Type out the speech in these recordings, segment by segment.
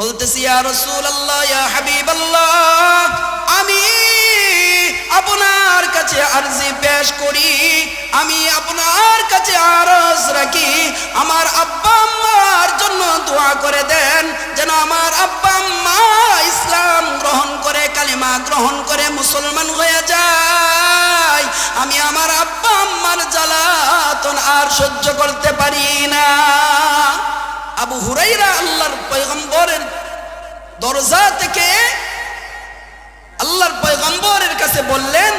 বলতেছি, ইয়া রাসূলুল্লাহ, ইয়া হাবিবাল্লাহ, আমি আপনার কাছে আরজি পেশ করি, আমি আপনার কাছে আরজ রাখি, আমার আব্বা আম্মার জন্য দোয়া করে দেন, যেন আমার আব্বা আম্মা ইসলাম গ্রহণ করে, কালিমা গ্রহণ করে, মুসলমান হয়ে যায়। আমি আমার আব্বা আম্মার জ্বালাতন আর সহ্য করতে পারি না। আবু হুরাইরা আল্লাহর পয়গম্বরের দরজা থেকে আল্লাহর পয়গম্বরের কাছে বললেন,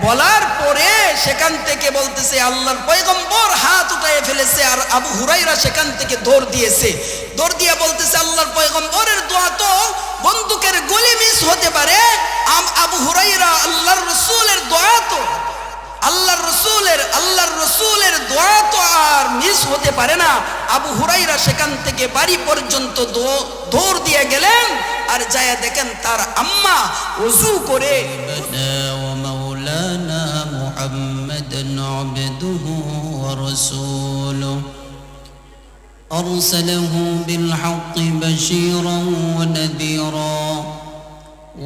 বলার পরে সেখান থেকে বলতেছে, আল্লাহর পয়গম্বর হাত উঠায় ফেলেছে আর আবু হুরাইরা সেখান থেকে দৌড় দিয়েছে। দৌড় দিয়ে বলতেছে, আল্লাহর পয়গম্বরের দোয়া তো বন্দুকের গুলি মিস হতে পারে। আম- আবু হুরাইরা আল্লাহর রসুলের দোয়া তো আল্লাহর রসুলের আল্লাহর রসুলের দোয়া তো আর মিস হতে পারে না আবু হুরাইরা সেখান থেকে বাড়ি পর্যন্ত দো- দৌড় দিয়ে গেলেন আর যায় দেখেন তার আম্মা উজু করে سيدنا ومولانا محمدا عبده ورسوله أرسله بالحق بشيرا ونذيرا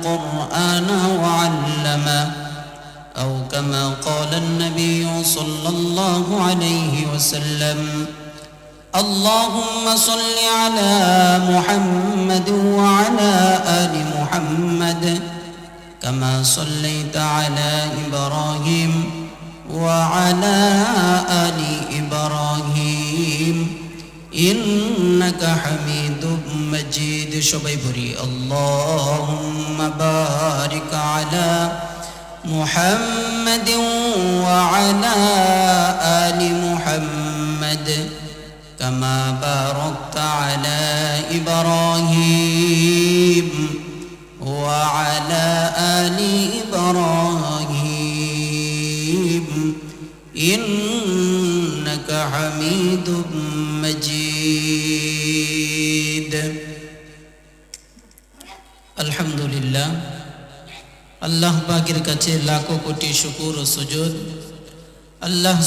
القرآن وعلمه أو كما قال النبي صلى الله عليه وسلم اللهم صل على محمد وعلى آل محمد كما صليت على إبراهيم وعلى آل إبراهيم. إنك حميد مجيد. شبيبري اللهم بارك على محمد وعلى آل محمد كما باركت على إبراهيم. পাকের কাছে লাখো কোটি শুকুর ও সুজুদ। আল্লাহ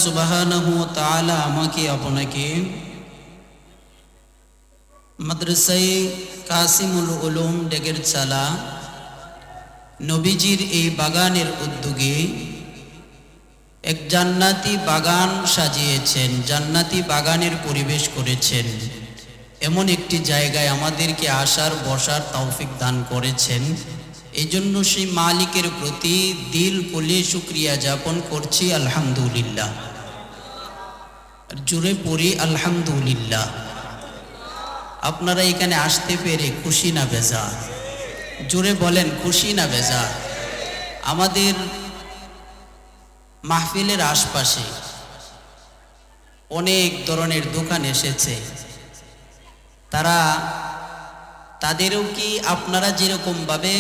তাআলা আমাকে, আপনাকে মাদ্রাসাই কাসিমুল উলুম ডেগের চালা, নবীজির এই বাগানের উদ্যোগে এক জান্নাতি বাগান সাজিয়েছেন, জান্নাতি বাগানের পরিবেশ করেছেন। এমন একটি জায়গায় আমাদেরকে আসার, বসার তৌফিক দান করেছেন। এই জন্য সেই মালিকের প্রতি দিল কুলে শুক্রিয়া যাপন করছি, আলহামদুলিল্লাহ। জুড়ে পড়ি, আলহামদুলিল্লাহ। আপনারা এখানে আসতে পেরে খুশি না বেজা জুড়ে বলেন, খুশি না বেজা আমাদের মাহফিলের আশপাশে অনেক ধরনের দোকান এসেছে। তারা, তাদেরও কি আপনারা যেরকমভাবে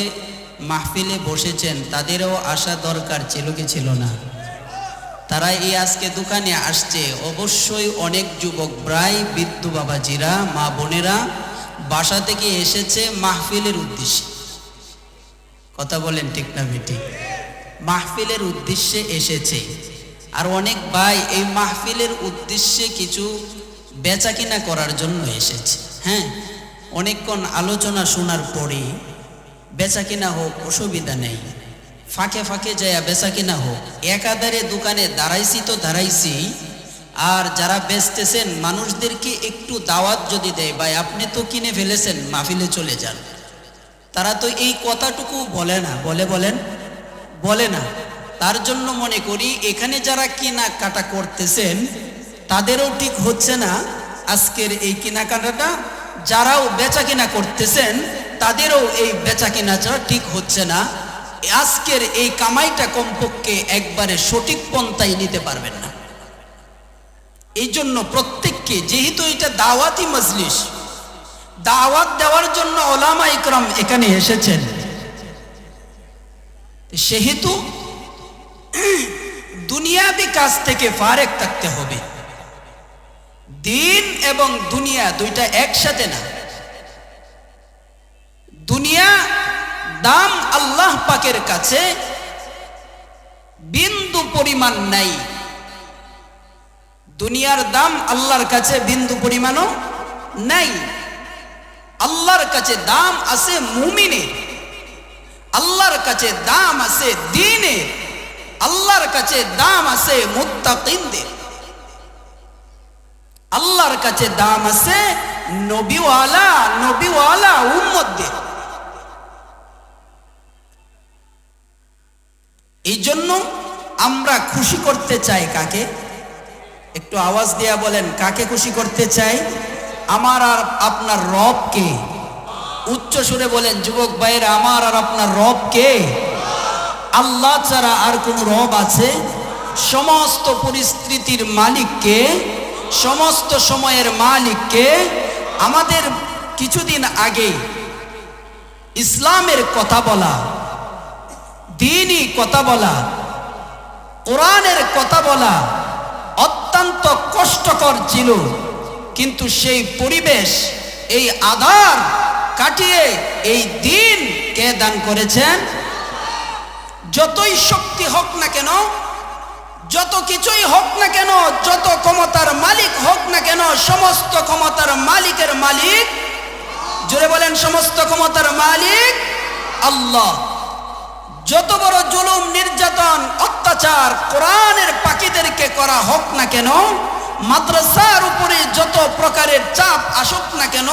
মাহফিলে বসেছেন, তাদেরও আসা দরকার ছিল কি ছিল না। তারা এই আজকে দোকানে আসছে। অবশ্যই অনেক যুবক, প্রায় বৃদ্ধ বাবাজিরা, মা বোনেরা বাসা থেকে এসেছে মাহফিলের উদ্দেশ্যে। কথা বলেন ঠিক না বেটি মাহফিলের উদ্দেশ্যে এসেছে। আর অনেক ভাই এই মাহফিলের উদ্দেশ্যে কিছু বেচা কিনা করার জন্য এসেছে। হ্যাঁ অনেকক্ষণ আলোচনা শোনার পরে বেচা কিনা হোক, অসুবিধা নেই। ফাঁকে ফাঁকে যায় বেচা কিনা হোক। একাধারে দোকানে দাঁড়াইছি তো দাঁড়াইছি, আর যারা বেচতেছেন, মানুষদেরকে একটু দাওয়াত যদি দেয়, ভাই, আপনি তো কিনে ফেলেছেন, মাহফিলে চলে যান। তারা তো এই কথাটুকু বলে না, বলে বলেন? বলে না। তার জন্য মনে করি, এখানে যারা কেনাকাটা করতেছেন, তাদেরও ঠিক হচ্ছে না আজকের এই কেনাকাটাটা। যারাও বেচা কিনা করতেছেন তাদেরও এই বেচা কেনাটা ঠিক হচ্ছে না, আজকের এই কামাইটা কমপক্ষে একবারে সঠিক পন্থায় নিতে পারবেন না। এই জন্য প্রত্যেককে, যেহেতু এটা দাওয়াতি মজলিস, দাওয়াত দেওয়ার জন্য ওলামা ইকরাম এখানে এসেছেন। সেহেতু দুনিয়াবি কাজ থেকে ফারেক থাকতে হবে। দিন এবং দুনিয়া দুইটা একসাথে না। দুনিয়া দাম আল্লাহ পাকের কাছে বিন্দু পরিমাণ নাই। দুনিয়ার দাম আল্লাহর কাছে বিন্দু পরিমাণও নাই। আল্লাহর কাছে দাম আছে মুমিনের আল্লাহর কাছে দাম আছে দিনের আল্লাহর কাছে দাম আছে মুত্তাকিনদের। আল্লাহর কাছে দাম আছে নবীওয়ালা নবীওয়ালা উম্মতদের। এই জন্য আমরা খুশি করতে চাই কাকে? একটু আওয়াজ দিয়া বলেন, কাকে খুশি করতে চাই? আমার আর আপনার রবকে উচ্চ সুরে বলেন, যুবক ভাইয়েরা, আমার আর আপনার রবকে আল্লাহ ছাড়া আর কোন রব আছে? সমস্ত পরিস্থিতির মালিককে সমস্ত সময়ের মালিককে আমাদের কিছুদিন আগে ইসলামের কথা বলা দিনই কথা বলা, কোরআনের কথা বলা অত্যন্ত কষ্টকর ছিল। কিন্তু সেই পরিবেশ, এই আধার কাটিয়ে এই দিন কে দান করেছেন? যতই শক্তি হোক না কেন, যত কিছুই হোক না কেন, যত ক্ষমতার মালিক হোক না কেন, সমস্ত ক্ষমতার মালিকের মালিক, জোরে বলেন, সমস্ত ক্ষমতার মালিক আল্লাহ। যত বড় জুলুম, নির্যাতন, অত্যাচার কোরআনের পাখিদেরকে করা হোক না কেন, মাদ্রাসার উপরে যত প্রকারের চাপ আসুক না কেন,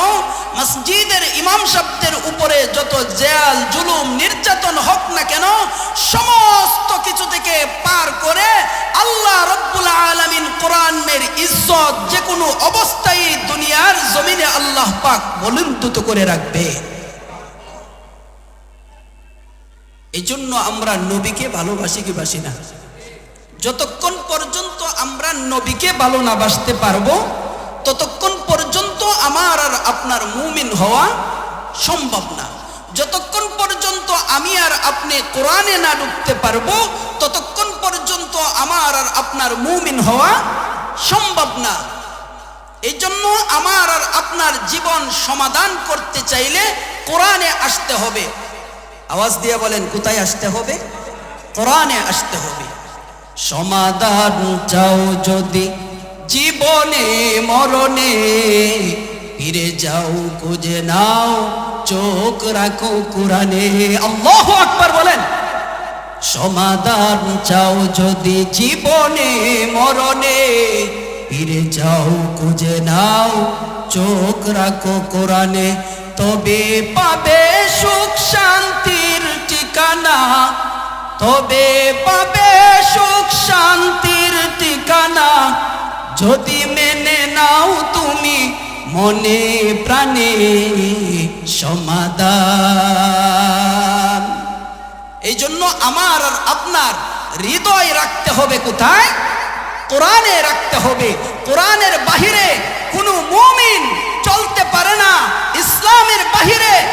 মসজিদের ইমাম শব্দের উপরে যত জেয়াল, জুলুম, নির্যাতন হোক না কেন, সমস্ত কিছু থেকে পার করে আল্লাহ রব্বুল আলমিন কোরআনের ইজ্জত যে কোনো অবস্থায় দুনিয়ার জমিনে আল্লাহ পাক বলুন্তুত করে রাখবে। এই জন্য আমরা নবীকে ভালোবাসি কি বাসি না? যতক্ষণ পর্যন্ত আমরা নবীকে ভালো না বাসতে পারব, ততক্ষণ পর্যন্ত আমার আর আপনার মুমিন হওয়া সম্ভব না। যতক্ষণ পর্যন্ত আমি আর আপনি কোরআনে না ঢুকতে পারব, ততক্ষণ পর্যন্ত আমার আর আপনার মুমিন হওয়া সম্ভব না। এই জন্য আমার আর আপনার জীবন সমাধান করতে চাইলে কোরআনে আসতে হবে। আওয়াজ দিয়ে বলেন, কোথায় আসতে হবে? কোরআনে আসতে হবে। সমাধান চাও যদি, জীবনে, মরণে, ফিরে যাও, খুঁজে নাও, চোখ রাখো কোরআনে। আল্লাহ আকবার বলেন, সমাধান চাও যদি, জীবনে, মরণে, ফিরে যাও, খুঁজে নাও, চোখ রাখো কোরআনে। তবে পাবে সুখ শান্তির ঠিকানা। তবে পাবে সুখ শান্তির ঠিকানা। যদি মেনে নাও তুমি মনে প্রাণে সমাধান। এই জন্য আমার আর আপনার হৃদয় রাখতে হবে কোথায়? কোরআনে রাখতে হবে। কোরআনের বাহিরে কোনো মুমিন চলতে পারে না। ইসলামের বাহিরে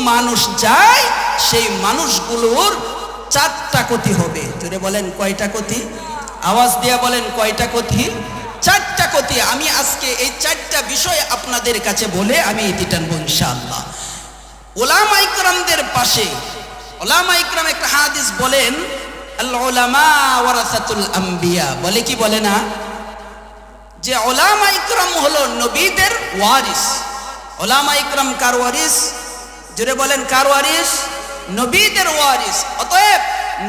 মানুষ যায়, সেই মানুষগুলোর চারটা ক্ষতি হবে। জোরে বলেন, কয়টা ক্ষতি? আওয়াজ দিয়া বলেন, কয়টা ক্ষতি? চারটা ক্ষতি। আমি আজকে এই চারটা বিষয় আপনাদের কাছে বলে আমি এটি টানবো ইনশাআল্লাহ। ওলামা পাশে ওলামা ইকরাম একটা হাদিস বলেন ওলামা ওয়ারাসাতুল আম্বিয়া। বলে কি বলে না? যে ওলামা ইকরাম হলো নবীদের ওয়ারিস। ওলামা ইকরাম কার ওয়ারিস? জোরে বলেন, কার ওয়ারিস নবীদের ওয়ারিস অতএব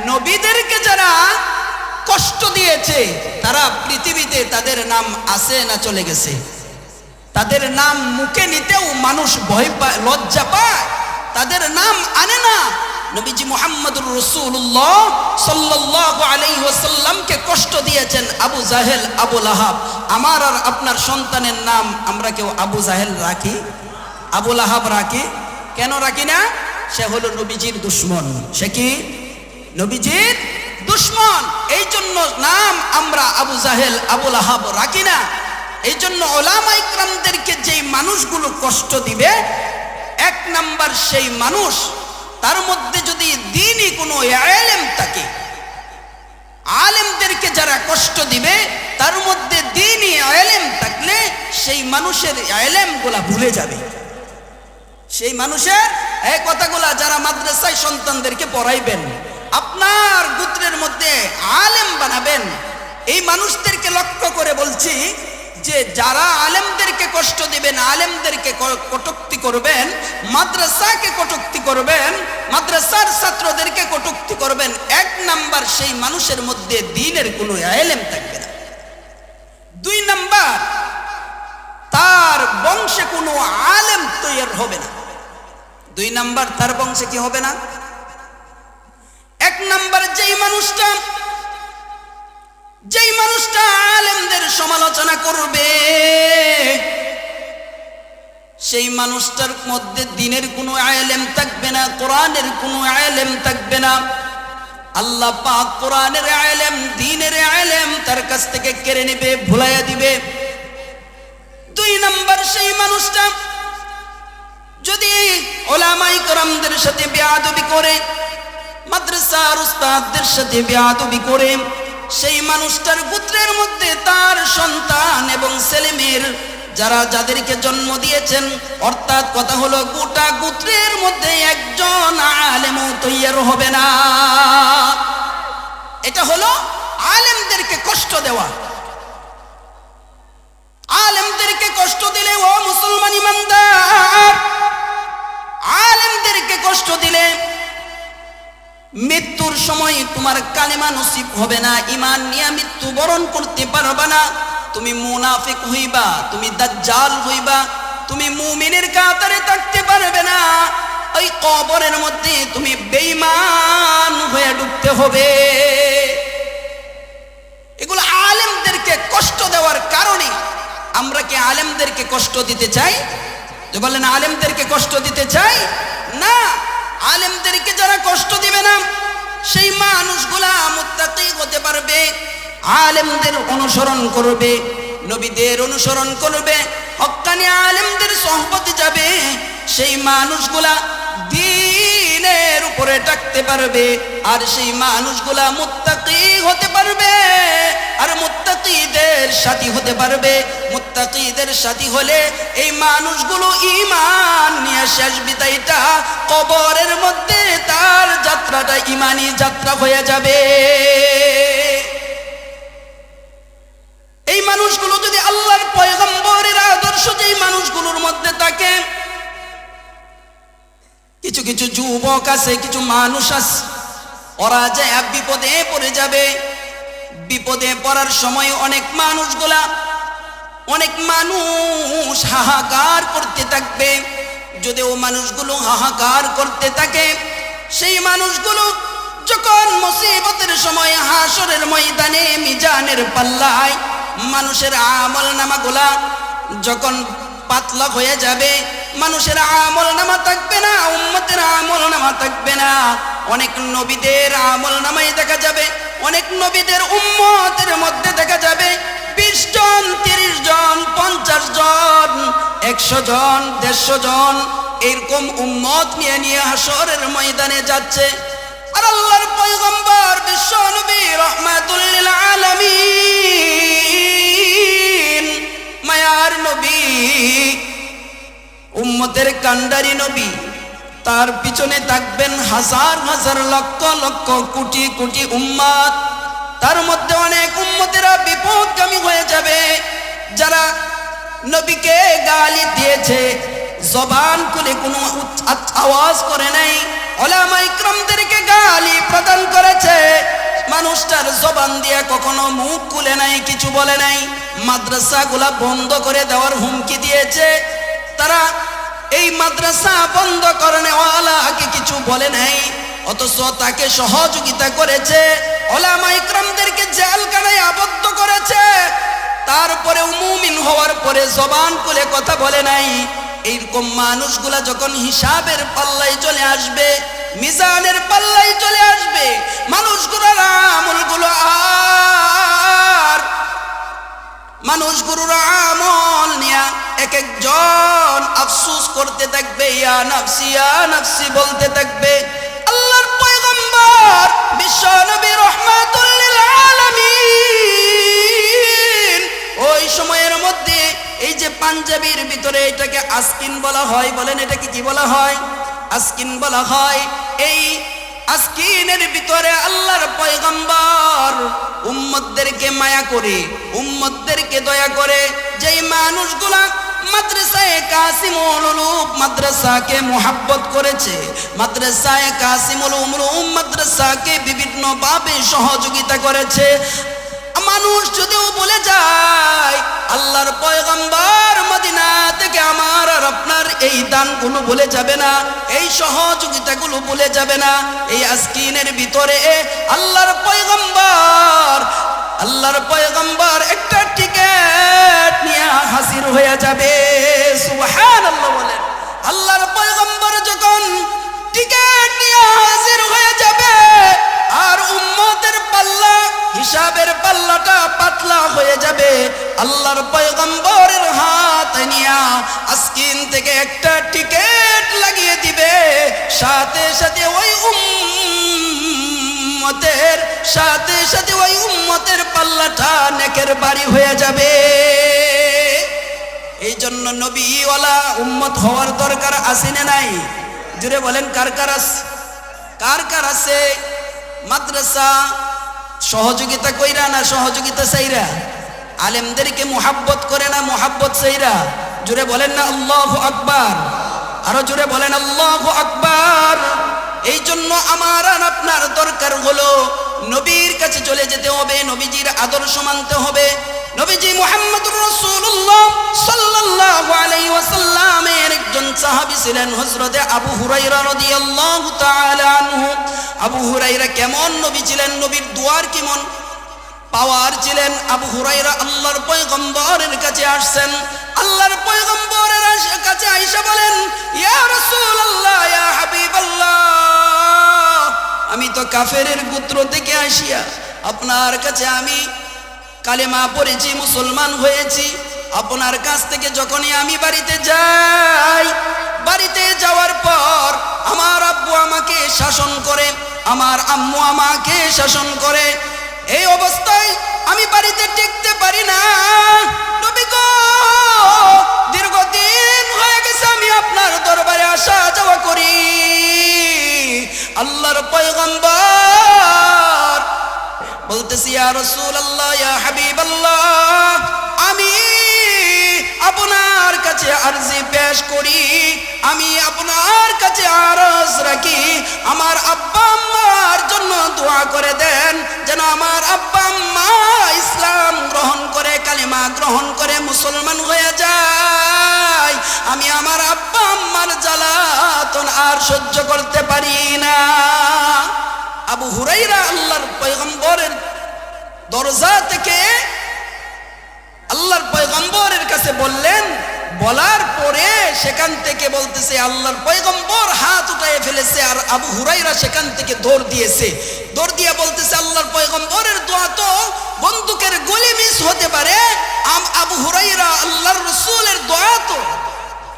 নবীদেরকে যারা কষ্ট দিয়েছে, তারা পৃথিবীতে তাদের নাম আছে না চলে গেছে। তাদের নাম মুখে নিতেও মানুষ ভয় পায়, লজ্জা পায়। তাদের নাম আনে না। নবীজি মোহাম্মদুর রসুল্লাহ সাল্লাহ আলাইহি ওয়াসাল্লামকে কষ্ট দিয়েছেন, আবু জাহেল, আবু লাহাব। আমার আর আপনার সন্তানের নাম আমরা কেউ আবু জাহেল রাখি? আবু লাহাব রাখি? কেন রাখি না? সে হলো নবীজির দুশ্মন। সে কি? নবীজির দুশ্মন। এই জন্য নাম আমরা আবু জাহেল, আবু লাহাব রাখি না। এই জন্য ওলামা ইকরামদেরকে যেই মানুষগুলো কষ্ট দিবে, এক নাম্বার সেই মানুষ, তার মধ্যে যদি দিনই কোনো আলেম থাকে, আলেমদেরকে যারা কষ্ট দিবে, তার মধ্যে দিনই আলেম থাকলে সেই মানুষের আলেমগুলা ভুলে যাবে। সেই মানুষের, এই কথাগুলা যারা মাদ্রাসায় সন্তানদেরকে পড়াইবেন, আপনার গোত্রের মধ্যে আলেম বানাবেন। এই মানুষদেরকে লক্ষ্য করে বলছি যে যারা আলেমদেরকে কষ্ট দিবেন, আলেমদেরকে কটূক্তি করবেন, মাদ্রাসাকে কটূক্তি করবেন, মাদ্রাসার ছাত্রদেরকে কটুক্তি করবেন, এক নাম্বার সেই মানুষের মধ্যে দিনের কোনো আলেম থাকবে না। দুই নাম্বার, তার বংশে কোনো আলেম তৈরি হবে না। দুই নাম্বার, তার বংশে কি হবে না? এক নাম্বার, যেই মানুষটা যেই মানুষটা আলেমদের সমালোচনা করবে, সেই মানুষটার মধ্যে দিনের কোনো আলেম থাকবে না, কোরআনের কোনো আলেম থাকবে না। আল্লাহ পাক কোরআনের আলেম, দিনের আলেম তার কাছ থেকে কেড়ে নেবে, ভুলাইয়া দিবে। দুই নাম্বার, সেই মানুষটা যদি ওলামাই করমদের সাথে বেয়াদবি করে, মাদ্রাসার উস্তাদদের সাথে বেয়াদবি করে, সেই মানুষটার পুত্রের মধ্যে তার সন্তান এবং ছেলেমেয়ের যারা যাদেরকে জন্ম দিয়েছেন, অর্থাৎ কথা হলো গোটা গোত্রের মধ্যে একজন আলেমও তৈয়ার হবে না। এটা হলো আলেমদেরকে কষ্ট দেওয়া। আলেমদেরকে কষ্ট দিলে, ও মুসলমান ইমানদার। আলেমদেরকে কষ্ট দিলে, মৃত্যুর সময় তোমার কালেমা নসিব হবে না, ইমান নিয়ে মৃত্যু বরণ করতে পারবা না। তুমি মুনাফিক হইবা, তুমি দাজ্জাল হইবা, তুমি মুমিনের কাতারে থাকতে পারবে না। ওই কবরের মধ্যে তুমি বেঈমান হয়ে ডুবতে হবে। এগুলো আলেমদেরকে কষ্ট দেওয়ার কারণে আমরা কি আলেমদেরকে কষ্ট দিতে চাই? যে বলেন আলেমদেরকে কষ্ট দিতে চাই? না, আলেমদেরকে যারা কষ্ট দিবে না, সেই মানুষগুলা মুত্তাকি হতে পারবে, আলেমদের অনুসরণ করবে, নবীদের অনুসরণ করবে হক্কানি আলেমদের সহপতি যাবে, সেই মানুষগুলা দিনের উপরে ডাকতে পারবে, আর সেই মানুষগুলা মুত্তাকি হতে পারবে, আর মুত্তাকিদের সাথী হতে পারবে। মুত্তাকিদের সাথী হলে এই মানুষগুলো ইমান নিয়ে শেষ বিদায়টা কবরের মধ্যে তার যাত্রাটা ইমানি যাত্রা হয়ে যাবে। এই মানুষগুলো যদি আল্লাহর পয়গম্বরের আদর্শ যেই মানুষগুলোর মধ্যে থাকে কিছু কিছু যুবক আছে, কিছু মানুষ আছে। ওরা যে বিপদে পড়ে যাবে। বিপদে পড়ার সময় অনেক মানুষগুলা, অনেক মানুষ হাহাকার করতে থাকবে। যদি ও মানুষগুলো হাহাকার করতে থাকে, সেই মানুষগুলো যখন মুসিবতের সময়, হাসরের ময়দানে মিজানের পাল্লায় মানুষের আমল নামাগুলা যখন পাতলা হয়ে যাবে। মানুষের আমল নামা থাকবে না, উম্মতের আমল নামা থাকবে না। অনেক নবীদের আমল নামাই দেখা যাবে, অনেক নবীদের উম্মতের মধ্যে দেখা যাবে। বিশ জন, তিরিশ জন, পঞ্চাশ জন, একশো জন, দেড়শো জন এরকম উম্মত নিয়ে নিয়ে হাসরের ময়দানে যাচ্ছে। আর আল্লাহর পয়গম্বর বিশ্ব নবী রহমাতুল লিল আলামিন। মায়ার নবী, উম্মতের কান্ডারি নবী, তার পিছনে থাকবেন হাজার হাজার লক্ষ লক্ষ কোটি কোটি উম্মাদ। তার মধ্যে অনেক উম্মতেরা বিপদগামী হয়ে যাবে। যারা নবীকে গালি দিয়েছে, জবান খুলে কোনো আওয়াজ করে নাই ওলামা ইকরামদেরকে গালি প্রদান করেছে। মানুষটার জবান দিয়ে কখনো মুখ খুলে নাই, কিছু বলে নাই। মাদ্রাসাগুলা বন্ধ করে দেওয়ার হুমকি দিয়েছে। তারা এই মাদ্রাসা বন্ধ করেনেওয়ালাকে কিছু বলে নাই, অথচ তাকে সহযোগিতা করেছে। ওলামা ইকরামদেরকে জেলখানায় আবদ্ধ করেছে। তারপরে মুমিন হওয়ার পরে জবান খুলে কথা বলে নাই। এইরকম মানুষগুলা যখন হিসাবের পাল্লাই চলে আসবে, মিজানের পাল্লাই চলে নাফসি, ইয়া বলতে থাকবে, আল্লাহর পয়গম্বর বিশ্ব নবী রহমাতুল আলামিন। ওই সময়ের মধ্যে এই যে পাঞ্জাবির ভিতরে এটাকে আস্কিন বলা হয়, বলেন এটাকে কি বলা হয়? আস্কিন বলা হয়, এই আস্কিনের ভিতরে আল্লাহর পয়গম্বর উম্মতদেরকে মায়া করে, উম্মতদেরকে দয়া করে, যেই মানুষগুলা মাদ্রাসায় কাসিমুল উলুম মাদ্রাসাকে করেছে। মাদ্রাসাকে বিভিন্ন ভাবে সহযোগিতা করেছে। মানুষ যদিও বলে যায়, আল্লাহর পয়গম্বর মদিনা থেকে আমার আর আপনার এই দানগুলো বলে যাবে না, এই সহযোগিতাগুলো বলে যাবে না, এই আস্কিনের ভিতরে আল্লাহর পয়গম্বর আল্লাহর পয়গম্বর একটা টিকেট নিয়ে হাসির হয়ে যাবে। সুবহানাল্লাহ বলেন। আল্লাহর পয়গম্বর যখন টিকেট নিয়ে হাজির হয়ে যাবে, আর উম্মতের পাল্লা, হিসাবের পাল্লাটা পাতলা হয়ে যাবে, আল্লাহর পয়গম্বরের হাত নিয়া আস্কিন থেকে একটা টিকেট লাগিয়ে দিবে। সাথে সাথে ওই উম্মতের, সাথে সাথে ওই উম্মতের পাল্লাটা নেকের বাড়ি হয়ে যাবে। এই জন্য নবীওয়ালা উম্মত হওয়ার দরকার আছে না নাই? জুড়ে বলেন, কার কার আছে? কার কার আছে? মাদ্রাসা সহযোগিতা কইরা না সহযোগিতা চাইরা? আলেমদেরকে মোহাব্বত করে না মোহাব্বত চাইরা? জুড়ে বলেন না, আল্লাহ আকবার। আরও জুড়ে বলেন, আল্লাহ আকবার। এই জন্য আমার আর আপনার দরকার হলো নবীর কাছে চলে যেতে হবে, নবীজির আদর্শ মানতে হবে। নবীজি মুহাম্মদুর রাসূলুল্লাহ সাল্লাল্লাহু আলাইহি ওয়াসাল্লামের একজন সাহাবী ছিলেন হযরতে আবু হুরায়রা রাদিয়াল্লাহু তাআলা আনহু। আবু হুরায়রা কেমন নবী ছিলেন? নবীর দুয়ার কেমন? পাওয়ার ছিলেন আবু হুরাইরা আল্লাহর পয়গম্বরের কাছে আসছেন। আল্লাহর পয়গম্বরের কাছে আইসা বলেন, ইয়া রাসূলুল্লাহ, ইয়া হাবিবাল্লাহ, আমি তো কাফেরের গোত্র থেকে আসিয়া আপনার কাছে আমি কালেমা পড়েছি, মুসলমান হয়েছি। আপনার কাছ থেকে যখনই আমি বাড়িতে যাই, বাড়িতে যাওয়ার পর আমার আব্বু আমাকে শাসন করে, আমার আম্মু আমাকে শাসন করে এই অবস্থায় আমি বাড়িতে টিকতে পারি না। নবী দীর্ঘদিন হয়ে গেছে আমি আপনার দরবারে আসা যাওয়া করি। আল্লাহর পয়গম্বর বলতেছি আর রসুল আল্লাহ ইয়া হাবিবাল্লাহ, আমি আপনার কাছে আরজি পেশ করি, আমি আপনার কাছে আরজ রাখি। আমার আব্বা আম্মার জন্য দোয়া করে দেন, যেন আমার আব্বা আম্মা ইসলাম গ্রহণ করে, কালিমা গ্রহণ করে মুসলমান হয়ে যায়। আমি আমার আব্বা আম্মার জ্বালাতন আর সহ্য করতে পারি না। আবু হুরাইরা আল্লাহর পয়গম্বরের দরজা থেকে আল্লাহর পয়গম্বরের কাছে বললেন, বলার পরে সেখান থেকে বলতেছে, আল্লাহর পয়গম্বর হাত উঠায় ফেলেছে আর আবু হুরাইরা সেখান থেকে দৌড় দিয়েছে। দৌড় দিয়ে বলতেছে, আল্লাহর পয়গম্বরের দোয়া তো বন্দুকের গুলি মিস হতে পারে। আম আবু হুরাইরা আল্লাহর রসুলের দোয়া তো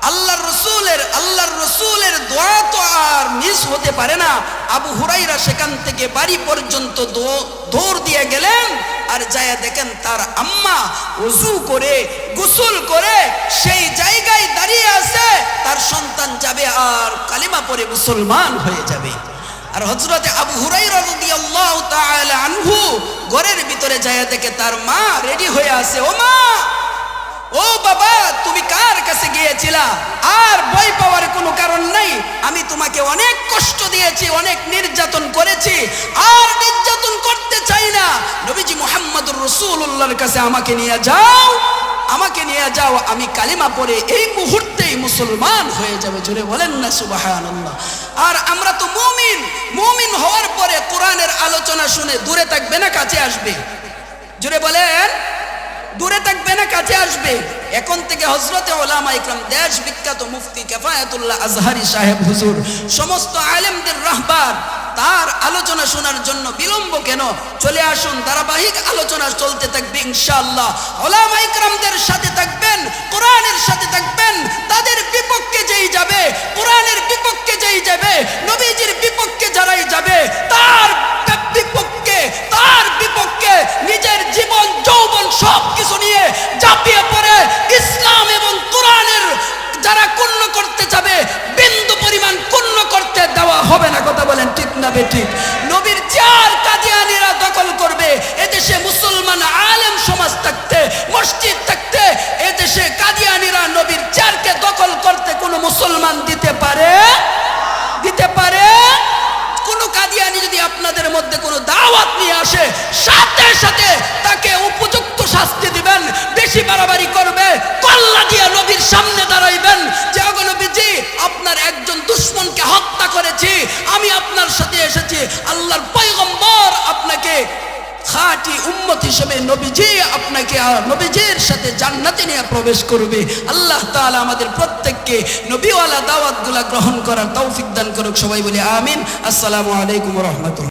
আল্লাহর রসুলের আল্লাহর রসুলের দোয়া তো আর মিস হতে পারে না। আবু হুরাইরা সেখান থেকে বাড়ি পর্যন্ত দৌড় দিয়ে গেলেন আর যায় দেখেন তার আম্মা ওযু করে, গোসল করে সেই জায়গায় দাঁড়িয়ে আছে, তার সন্তান যাবে আর কালিমা পরে মুসলমান হয়ে যাবে। আর হজরতে আবু হুরাইরা আনহু ঘরের ভিতরে যায় দেখে তার মা রেডি হয়ে আছে, ও মা ও বাবা, তুমি কার কাছে গিয়েছিলা? আর ভয় পাওয়ার কোনো কারণ নাই। আমি তোমাকে অনেক কষ্ট দিয়েছি, অনেক নির্যাতন করেছি, আর নির্যাতন করতে চাই না। নবীজি মুহাম্মদুর রসুল্লাহর কাছে আমাকে নিয়ে যাও, আমাকে নিয়ে যাও। আমি কালিমা পড়ে এই মুহূর্তেই মুসলমান হয়ে যাবে। জুড়ে বলেন না, সুবহানাল্লাহ। আর আমরা তো মুমিন। মুমিন হওয়ার পরে কোরআনের আলোচনা শুনে দূরে থাকবে না, কাছে আসবে। জুড়ে বলেন। দূরে থাকবে না কাছে আসবে। এখন থেকে হজরতে ওলামা ইকরাম দেশ বিখ্যাত মুফতি কেফায়াতুল্লাহ আজহারি সাহেব হুজুর, সমস্ত আলেমদের রাহবার তার আলোচনা শোনার জন্য বিলম্ব কেন? চলে আসুন, ধারাবাহিক আলোচনা চলতে থাকবে ইনশাআল্লাহ। ওলামা ইকরামদের সাথে থাকবেন, কোরআনের সাথে থাকবেন, তাদের বিপক্ষে যেই যাবে, কোরআনের বিপক্ষে যেই যাবে, নবীজির বিপক্ষে যারাই যাবে, তার বিপক্ষে তার বিপক্ষে নিজের জীবন, যৌবন সব কিছু নিয়ে ঝাঁপিয়ে পড়ে ইসলাম এবং কোরআনের যারা কুণ্য করতে যাবে, বিন্দু পরিমাণ কুণ্য করতে দেওয়া হবে না, কথা বলেন ঠিক না বে ঠিক? নবীর চার কাদিয়ানিরা দখল করবে, এদেশে মুসলমান খাঁটি উম্মত হিসেবে নবীজি আপনাকে নবীজির সাথে জান্নাতে নিয়ে প্রবেশ করবে। আল্লাহ তাআলা আমাদের প্রত্যেককে নবীওয়ালা দাওয়াতগুলা গ্রহণ করার তৌফিক দান করুক। সবাই বলি আমিন। আসসালামু আলাইকুম রহমতুল্লাহ।